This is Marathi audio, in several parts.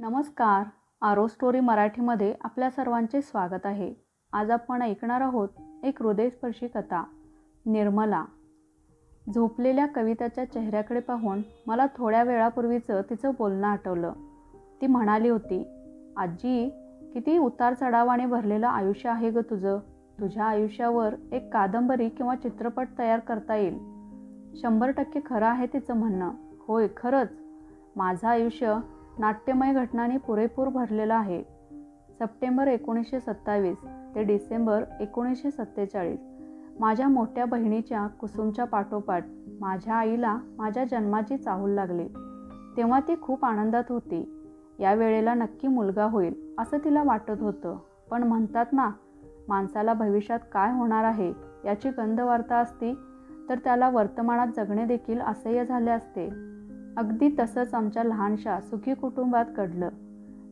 नमस्कार. आरो स्टोरी मराठीमध्ये आपल्या सर्वांचे स्वागत आहे. आज आपण ऐकणार आहोत एक हृदयस्पर्शी कथा निर्मला. झोपलेल्या कविताच्या चेहऱ्याकडे पाहून मला थोड्या वेळापूर्वीचं तिचं बोलणं आठवलं. ती म्हणाली होती आजी किती उतार चढावाने भरलेलं आयुष्य आहे ग तुझं. तुझ्या आयुष्यावर एक कादंबरी किंवा चित्रपट तयार करता येईल. शंभर टक्के खरं आहे तिचं म्हणणं. होय खरंच. माझं आयुष्य नाट्यमय घटनांनी पुरेपूर भरलेलं आहे. सप्टेंबर एकोणीसशे सत्तावीस ते डिसेंबर एकोणीसशे सत्तेचाळीस. माझ्या मोठ्या बहिणीच्या कुसुमच्या पाठोपाठ माझ्या आईला माझ्या जन्माची चाहूल लागली. तेव्हा ती खूप आनंदात होती. या वेळेला नक्की मुलगा होईल असं तिला वाटत होतं. पण म्हणतात ना माणसाला भविष्यात काय होणार आहे याची गंधवार्ता असती तर त्याला वर्तमानात जगणे देखील असह्य झाले असते. अगदी तसंच आमच्या लहानशा सुखी कुटुंबात घडलं.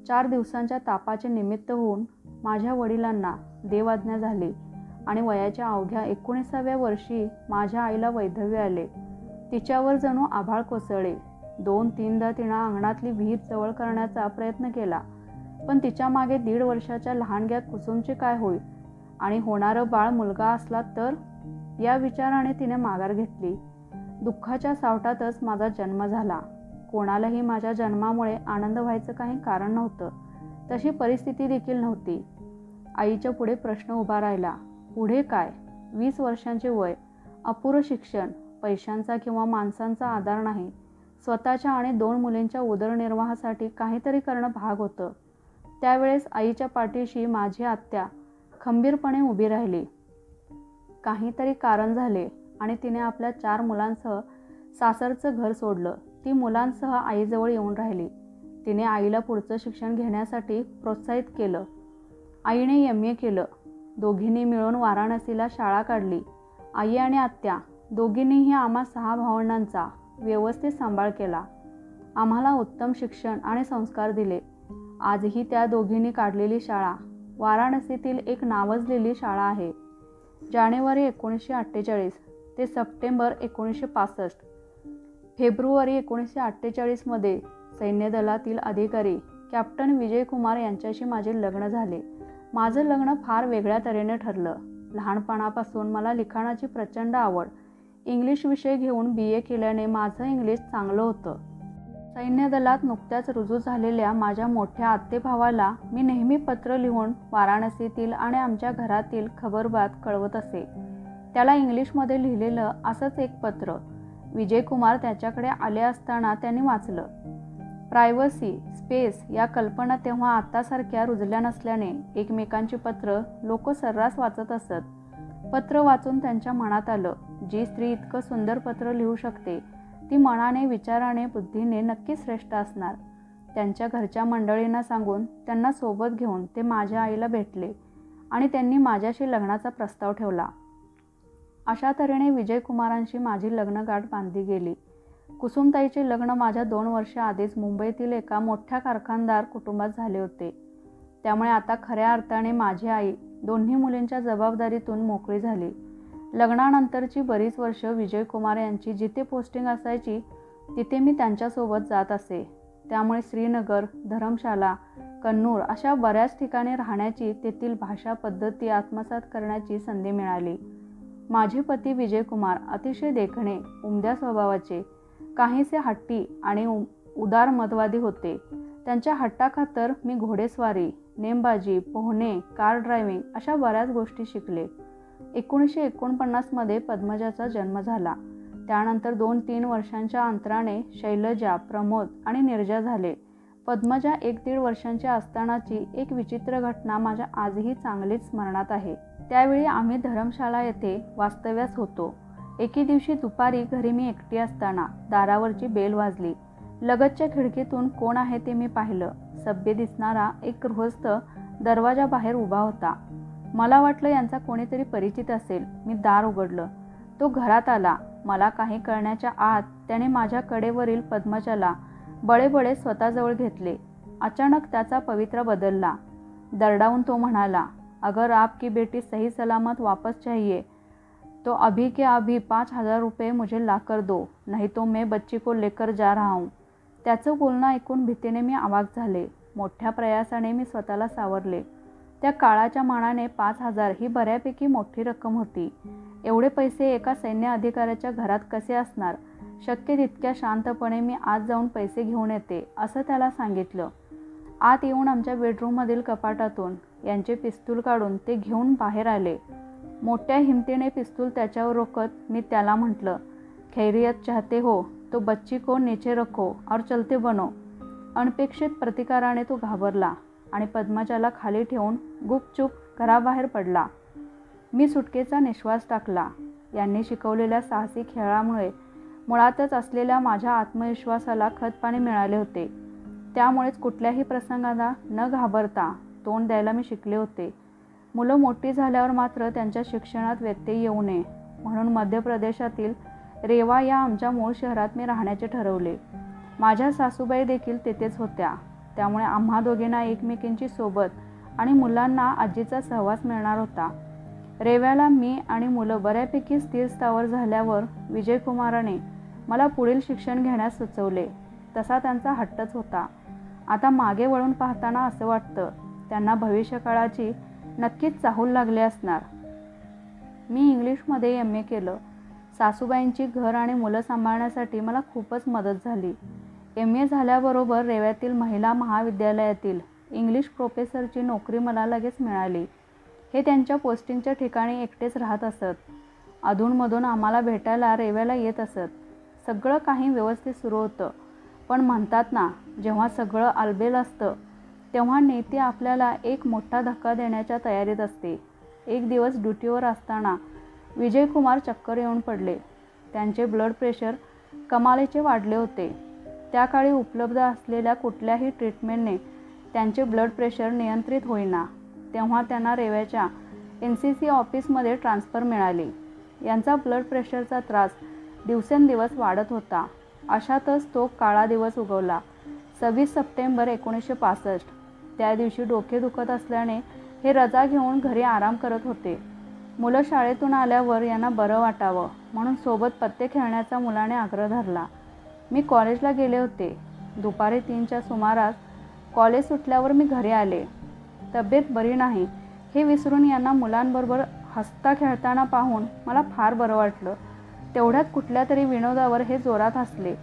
चार दिवसांच्या तापाचे निमित्त होऊन माझ्या वडिलांना देवाज्ञा झाली आणि वयाच्या अवघ्या एकोणीसाव्या वर्षी माझ्या आईला वैधव्य आले. तिच्यावर जणू आभाळ कोसळले. दोन तीनदा तिनं अंगणातली विहीर जवळ करण्याचा प्रयत्न केला. पण तिच्यामागे दीड वर्षाच्या लहानग्या कुसुमचे काय होईल आणि होणारं बाळ मुलगा असला तर? या विचाराने तिने माघार घेतली. दुःखाच्या सावटातच माझा जन्म झाला. कोणालाही माझ्या जन्मामुळे आनंद व्हायचं काही कारण नव्हतं. तशी परिस्थिती देखील नव्हती. आईच्या पुढे प्रश्न उभा राहिला. पुढे काय? वीस वर्षांचे वय. अपुरं शिक्षण. पैशांचा किंवा माणसांचा आधार नाही. स्वतःच्या आणि दोन मुलींच्या उदरनिर्वाहासाठी काहीतरी करणं भाग होतं. त्यावेळेस आईच्या पाठीशी माझी आत्या खंबीरपणे उभी राहिली. काहीतरी कारण झाले. आणि तिने आपल्या चार मुलांसह सासरचं घर सोडलं. ती मुलांसह आईजवळ येऊन राहिली. तिने आईला पुढचं शिक्षण घेण्यासाठी प्रोत्साहित केलं. आईने एम. ए. केलं. दोघींनी मिळून वाराणसीला शाळा काढली. आई आणि आत्या दोघींनीही आम्हा सहा भावंडांचा व्यवस्थित सांभाळ केला. आम्हाला उत्तम शिक्षण आणि संस्कार दिले. आजही त्या दोघींनी काढलेली शाळा वाराणसीतील एक नावजलेली शाळा आहे. जानेवारी एकोणीसशे अठ्ठेचाळीस ते सप्टेंबर एकोणीसशे पासष्ट. फेब्रुवारी एकोणीसशे अठ्ठेचाळीसमध्ये सैन्यदलातील अधिकारी कॅप्टन विजयकुमार यांच्याशी माझे लग्न झाले. माझं लग्न फार वेगळ्या तऱ्हेने ठरलं. लहानपणापासून मला लिखाणाची प्रचंड आवड. इंग्लिश विषय घेऊन बी. ए. केल्याने माझं इंग्लिश चांगलं होतं. सैन्यदलात नुकत्याच रुजू झालेल्या माझ्या मोठ्या आत्तेभावाला मी नेहमी पत्र लिहून वाराणसीतील आणि आमच्या घरातील खबरबात कळवत असे. त्याला इंग्लिशमध्ये लिहिलेलं असंच एक पत्र. विजयकुमार त्याच्याकडे आले असताना त्यांनी वाचलं. प्रायव्हसी स्पेस या कल्पना तेव्हा आत्तासारख्या रुजल्या नसल्याने एकमेकांची पत्र लोक सर्रास वाचत असत. पत्र वाचून त्यांच्या मनात आलं जी स्त्री इतकं सुंदर पत्र लिहू शकते ती मनाने विचाराने बुद्धीने नक्की श्रेष्ठ असणार. त्यांच्या घरच्या मंडळींना सांगून त्यांना सोबत घेऊन ते माझ्या आईला भेटले आणि त्यांनी माझ्याशी लग्नाचा प्रस्ताव ठेवला. अशा तऱ्हेने विजयकुमारांशी माझी लग्नगाठ बांधली गेली. कुसुमताईचे लग्न माझ्या दोन वर्ष आधीच मुंबईतील एका मोठ्या कारखानदार कुटुंबात झाले होते. त्यामुळे आता खऱ्या अर्थाने माझी आई दोन्ही मुलींच्या जबाबदारीतून मोकळी झाली. लग्नानंतरची बरीच वर्ष विजयकुमार यांची जिथे पोस्टिंग असायची तिथे मी त्यांच्यासोबत जात असे. त्यामुळे श्रीनगर धर्मशाला कन्नूर अशा बऱ्याच ठिकाणी राहण्याची तेथील भाषा पद्धती आत्मसात करण्याची संधी मिळाली. माझे पती विजयकुमार अतिशय देखणे उमद्या स्वभावाचे. काहीसे हट्टी आणि उदार मतवादी होते. त्यांच्या हट्टाखातर मी घोडेस्वारी नेमबाजी पोहणे कार ड्रायव्हिंग अशा बऱ्याच गोष्टी शिकले. एकोणीसशे एकोणपन्नासमध्ये पद्मजाचा जन्म झाला. त्यानंतर दोन तीन वर्षांच्या अंतराने शैलजा प्रमोद आणि निर्जा झाले. पद्मजा एक दीड वर्षांच्या असतानाची एक विचित्र घटना माझ्या आजही चांगलीच स्मरणात आहे. त्यावेळी आम्ही धरमशाला येथे वास्तव्यास होतो. एके दिवशी दुपारी घरी मी एकटी असताना दारावरची बेल वाजली. लगतच्या खिडकीतून कोण आहे ते मी पाहिलं. सभ्य दिसणारा एक गृहस्थ दरवाजाबाहेर उभा होता. मला वाटलं यांचा कोणीतरी परिचित असेल. मी दार उघडलं. तो घरात आला. मला काही कळण्याच्या आत त्याने माझ्या कडेवरील पद्मजाला बळेबळे स्वतःजवळ घेतले. अचानक त्याचा पवित्र बदलला. दरडावून तो म्हणाला अगर आपकी बेटी सही सलामत वापस चाहिए तो अभी के अभी पाँच हजार रुपये मुझे ला कर दो नहीं तो मैं बच्ची को लेकर जा रहा हूँ। त्याचं बोलणं ऐकून भीतीने मी आवाक झाले. मोठ्या प्रयासाने मी स्वतःला सावरले. त्या काळाच्या मानाने पाच हजार ही बऱ्यापैकी मोठी रक्कम होती. एवढे पैसे एका सैन्य अधिकाऱ्याच्या घरात कसे असणार? शक्य तितक्या शांतपणे मी आज जाऊन पैसे घेऊन येते असं त्याला सांगितलं. आत येऊन आमच्या बेडरूममधील कपाटातून यांचे पिस्तूल काढून ते घेऊन बाहेर आले. मोठ्या हिमतीने पिस्तूल त्याच्यावर रोखत मी त्याला म्हटलं खैरियत चाहते हो तो बच्ची को नीचे रखो और चलते बनो. अनपेक्षित प्रतिकाराने तो घाबरला आणि पद्मजाला खाली ठेवून गुपचूप घराबाहेर पडला. मी सुटकेचा निश्वास टाकला. यांनी शिकवलेल्या साहसी खेळामुळे मुळातच असलेल्या माझ्या आत्मविश्वासाला खतपाणी मिळाले होते. त्यामुळेच कुठल्याही प्रसंगाला न घाबरता तोंड द्यायला मी शिकले होते. मुलं मोठी झाल्यावर मात्र त्यांच्या शिक्षणात व्यत्यय येऊ नये. म्हणून मध्य प्रदेशातील रेवा या आमच्या मूळ शहरात मी राहण्याचे ठरवले. माझ्या सासूबाई देखील तेथेच होत्या. त्यामुळे आम्हा दोघींना एकमेकींची सोबत आणि मुलांना आजीचा सहवास मिळणार होता. रेव्याला मी आणि मुलं बऱ्यापैकी स्थिर स्थावर झाल्यावर विजयकुमाराने मला पुढील शिक्षण घेण्यास सुचवले. तसा त्यांचा हट्टच होता. आता मागे वळून पाहताना असं वाटतं त्यांना भविष्यकाळाची नक्कीच चाहूल लागली असणार. मी इंग्लिशमध्ये एम ए केलं. सासूबाईंची घर आणि मुलं सांभाळण्यासाठी मला खूपच मदत झाली. एम ए झाल्याबरोबर रेव्यातील महिला महाविद्यालयातील इंग्लिश प्रोफेसरची नोकरी मला लगेच मिळाली. हे त्यांच्या पोस्टिंगच्या ठिकाणी एकटेच राहत असत. अधूनमधून आम्हाला भेटायला रेव्याला येत असत. सगळं काही व्यवस्थित सुरू होतं. पण म्हणतात ना जेव्हा सगळं आलबेल असतं तेव्हा नेते आपल्याला एक मोठा धक्का देण्याच्या तयारीत असते. एक दिवस ड्युटीवर असताना विजयकुमार चक्कर येऊन पडले. त्यांचे ब्लड प्रेशर कमालीचे वाढले होते. त्या काळी उपलब्ध असलेल्या कुठल्याही ट्रीटमेंटने त्यांचे ब्लड प्रेशर नियंत्रित होईना. तेव्हा त्यांना रेव्याच्या एन सी सी ऑफिसमध्ये ट्रान्सफर मिळाली. यांचा ब्लड प्रेशरचा त्रास दिवसेंदिवस वाढत होता. अशातच तो काळा दिवस उगवला. सव्वीस सप्टेंबर एकोणीसशे पासष्ट. त्या दिवशी डोके दुखत असल्याने हे रजा घेऊन घरी आराम करत होते. मुलं शाळेतून आल्यावर यांना बरं वाटावं म्हणून सोबत पत्ते खेळण्याचा मुलाने आग्रह धरला. मी कॉलेजला गेले होते. दुपारी तीनच्या सुमारास कॉलेज सुटल्यावर मी घरी आले. तब्येत बरी नाही. हे विसरून यांना मुलांबरोबर हसता खेळताना पाहून मला फार बरं वाटलं. तेवढ्यात कुठल्या तरी विनोदावर हे जोरात हसले.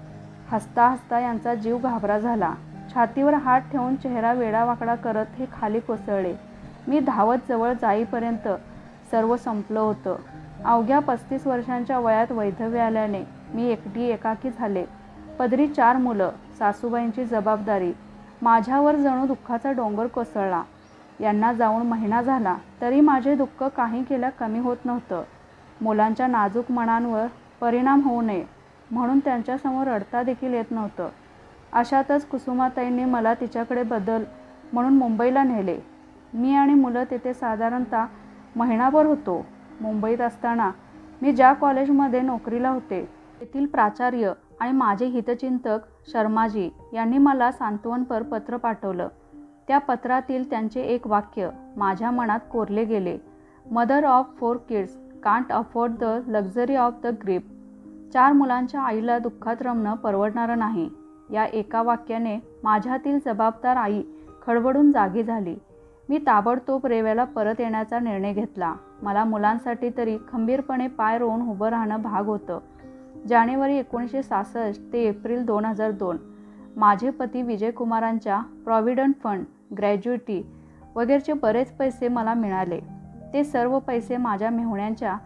हसता हसता यांचा जीव घाबरा झाला. छातीवर हात ठेवून चेहरा वेडावाकडा करत हे खाली कोसळले. मी धावत जवळ जाईपर्यंत सर्व संपलं होतं. अवघ्या पस्तीस वर्षांच्या वयात वैधव्य आल्याने मी एकटी एकाकी झाले. पदरी चार मुलं सासूबाईंची जबाबदारी. माझ्यावर जणू दुःखाचा डोंगर कोसळला. यांना जाऊन महिना झाला तरी माझे दुःख काही केल्या कमी होत नव्हतं. मुलांच्या नाजूक मनांवर परिणाम होऊ नये म्हणून त्यांच्यासमोर रडता देखील येत नव्हतं. अशातच कुसुमाताईंनी मला तिच्याकडे बदल म्हणून मुंबईला नेले. मी आणि मुलं तिथे साधारणतः महिनाभर होतो. मुंबईत असताना मी ज्या कॉलेजमध्ये नोकरीला होते तेथील प्राचार्य आणि माझे हितचिंतक शर्माजी यांनी मला सांत्वनपर पत्र पाठवलं. त्या पत्रातील त्यांचे एक वाक्य माझ्या मनात कोरले गेले. Mother of four kids can't afford the luxury of the grief. चार मुलांच्या आईला दुःखात रमणं परवडणारं नाही. या एका वाक्याने माझ्यातील जबाबदार आई खडबडून जागी झाली. मी ताबडतोब रेव्याला परत येण्याचा निर्णय घेतला. मला मुलांसाठी तरी खंबीरपणे पाय रोवून उभं राहणं भाग होतं. जानेवारी एकोणीसशे सहासष्ट ते एप्रिल दोन हजार दोन. माझे पती विजयकुमारांच्या प्रॉव्हिडंट फंड ग्रॅज्युइटी वगैरेचे बरेच पैसे मला मिळाले. ते सर्व पैसे माझ्या मेहुण्यांच्या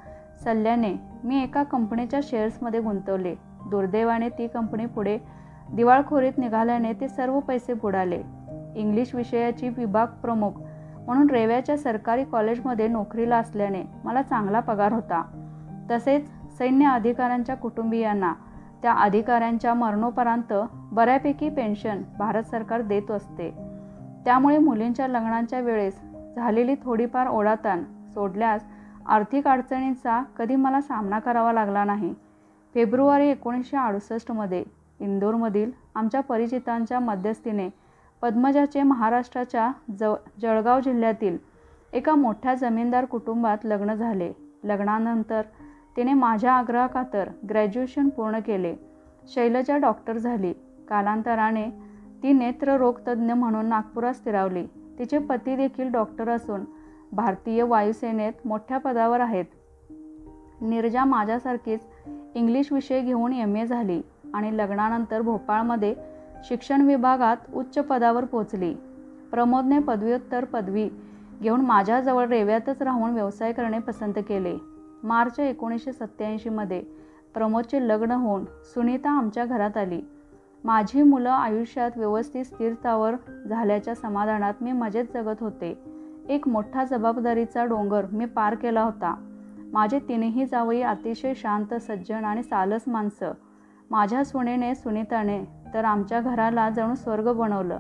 सल्ल्याने मी एका कंपनीच्या शेअर्समध्ये गुंतवले. दुर्दैवाने ती कंपनी पुढे दिवाळखोरीत निघाल्याने ते सर्व पैसे बुडाले. इंग्लिश विषयाची विभाग प्रमुख म्हणून रेव्याच्या सरकारी कॉलेजमध्ये नोकरीला असल्याने मला चांगला पगार होता. तसेच सैन्य अधिकाऱ्यांच्या कुटुंबियांना त्या अधिकाऱ्यांच्या मरणोपरांत बऱ्यापैकी पेन्शन भारत सरकार देत असते. त्यामुळे मुलींच्या लग्नांच्या वेळेस झालेली थोडीफार ओढाताण सोडल्यास आर्थिक अडचणींचा कधी मला सामना करावा लागला नाही. फेब्रुवारी एकोणीसशे अडुसष्टमध्ये इंदोरमधील आमच्या परिचितांच्या मध्यस्थीने पद्मजाचे महाराष्ट्राच्या ज जळगाव जिल्ह्यातील एका मोठ्या जमीनदार कुटुंबात लग्न झाले. लग्नानंतर तिने माझ्या आग्रहाखातर ग्रॅज्युएशन पूर्ण केले. शैलजा डॉक्टर झाली. कालांतराने ती नेत्ररोगतज्ञ म्हणून नागपुरात स्थिरावली. तिचे पती देखील डॉक्टर असून भारतीय वायुसेनेत मोठ्या पदावर आहेत. निर्जा माझ्यासारखीच इंग्लिश विषय घेऊन एम ए झाली. आणि लग्नानंतर भोपाळमध्ये शिक्षण विभागात उच्च पदावर पोचली प्रमोदने पदव्युत्तर पदवी घेऊन माझ्याजवळ रेव्यातच राहून व्यवसाय करणे पसंत केले. मार्च एकोणीसशे सत्त्याऐंशीमध्ये प्रमोदचे लग्न होऊन सुनीता आमच्या घरात आली. माझी मुलं आयुष्यात व्यवस्थित स्थिरतावर झाल्याच्या समाधानात मी मजेत जगत होते. एक मोठा जबाबदारीचा डोंगर मी पार केला होता. माझे तिन्ही जावई अतिशय शांत सज्जन आणि सालस माणसं माझ्या सुनेने सुनीताने तर आमच्या घराला जणू स्वर्ग बनवलं.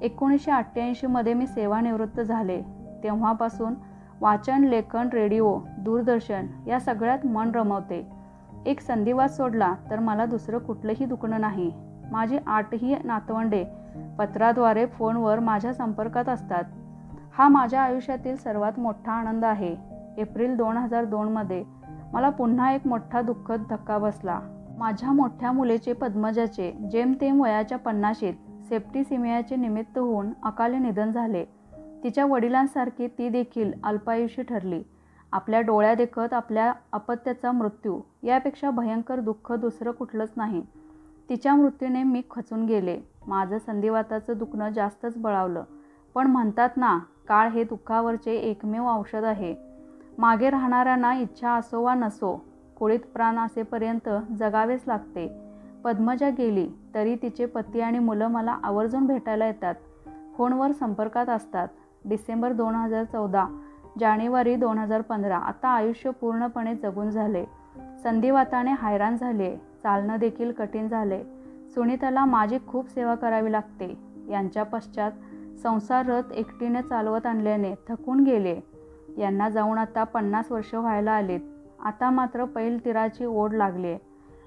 एकोणीसशे अठ्ठ्याऐंशीमध्ये मी सेवानिवृत्त झाले. तेव्हापासून वाचन लेखन रेडिओ दूरदर्शन या सगळ्यात मन रमवते. एक संधिवाद सोडला तर मला दुसरं कुठलंही दुखणं नाही. माझी आठही नातवंडे पत्राद्वारे फोनवर माझ्या संपर्कात असतात. हा माझ्या आयुष्यातील सर्वात मोठा आनंद आहे. एप्रिल दोन हजार दोनमध्ये मला पुन्हा एक मोठा दुःखद धक्का बसला. माझ्या मोठ्या मुलीचे पद्मजाचे जेमतेम वयाच्या पन्नाशीत सेप्टिसिमियाचे निमित्त होऊन अकाले निधन झाले. तिच्या वडिलांसारखी ती देखील अल्पायुषी ठरली. आपल्या डोळ्या देखत आपल्या अपत्याचा मृत्यू यापेक्षा भयंकर दुःख दुसरं कुठलंच नाही. तिच्या मृत्यूने मी खचून गेले. माझं संधिवाताचं दुखणं जास्तच बळावलं. पण म्हणतात ना काळ हे दुःखावरचे एकमेव औषध आहे. मागे राहणाऱ्यांना इच्छा असो वा नसो कुळीत प्राण असेपर्यंत जगावेच लागते. पद्मजा गेली तरी तिचे पती आणि मुलं मला आवर्जून भेटायला येतात. फोनवर संपर्कात असतात. डिसेंबर दोन हजार चौदा जानेवारी दोन हजार पंधरा आता आयुष्य पूर्णपणे जगून झाले. संधिवाताने हैराण झाले चालणं देखील कठीण झाले. सुनीताला माझी खूप सेवा करावी लागते. यांच्या पश्चात संसार रथ एकटीने चालवत आणल्याने थकून गेले. यांना जाऊन आता पन्नास वर्ष व्हायला आलीत. आता मात्र पैलतीराची ओढ लागली आहे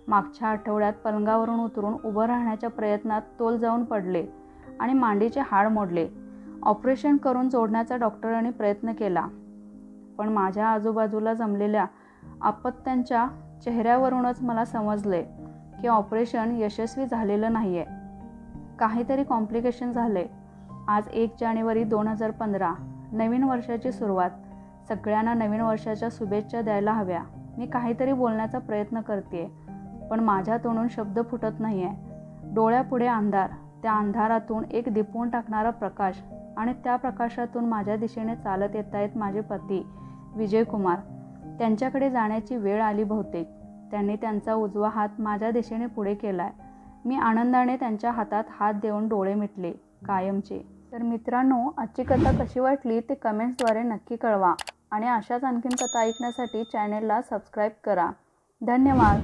मागच्या आठवड्यात पलंगावरून उतरून उभं राहण्याच्या प्रयत्नात तोल जाऊन पडले आणि मांडीचे हाड मोडले. ऑपरेशन करून जोडण्याचा डॉक्टरांनी प्रयत्न केला. पण माझ्या आजूबाजूला जमलेल्या अपत्यांच्या चेहऱ्यावरूनच मला समजले की ऑपरेशन यशस्वी झालेलं नाही आहे काहीतरी कॉम्प्लिकेशन झाले आज एक जानेवारी दोन हजार पंधरा नवीन वर्षाची सुरुवात. सगळ्यांना नवीन वर्षाच्या शुभेच्छा द्यायला हव्या. मी काहीतरी बोलण्याचा प्रयत्न करते पण माझ्या तोंडून शब्द फुटत नाही आहे डोळ्यापुढे अंधार त्या अंधारातून एक दिपवून टाकणारा प्रकाश आणि त्या प्रकाशातून माझ्या दिशेने चालत येत आहेत माझे पती विजयकुमार त्यांच्याकडे जाण्याची वेळ आली बहुतेक. त्यांनी त्यांचा उजवा हात माझ्या दिशेने पुढे केला आहे मी आनंदाने त्यांच्या हातात हात देऊन डोळे मिटले कायमचे. तर मित्रांनो आजची कथा कशी वाटली ते कमेंट्सद्वारे नक्की कळवा. आणि अशाच आणखीन कथा ऐकण्यासाठी चॅनेलला सबस्क्राईब करा. धन्यवाद.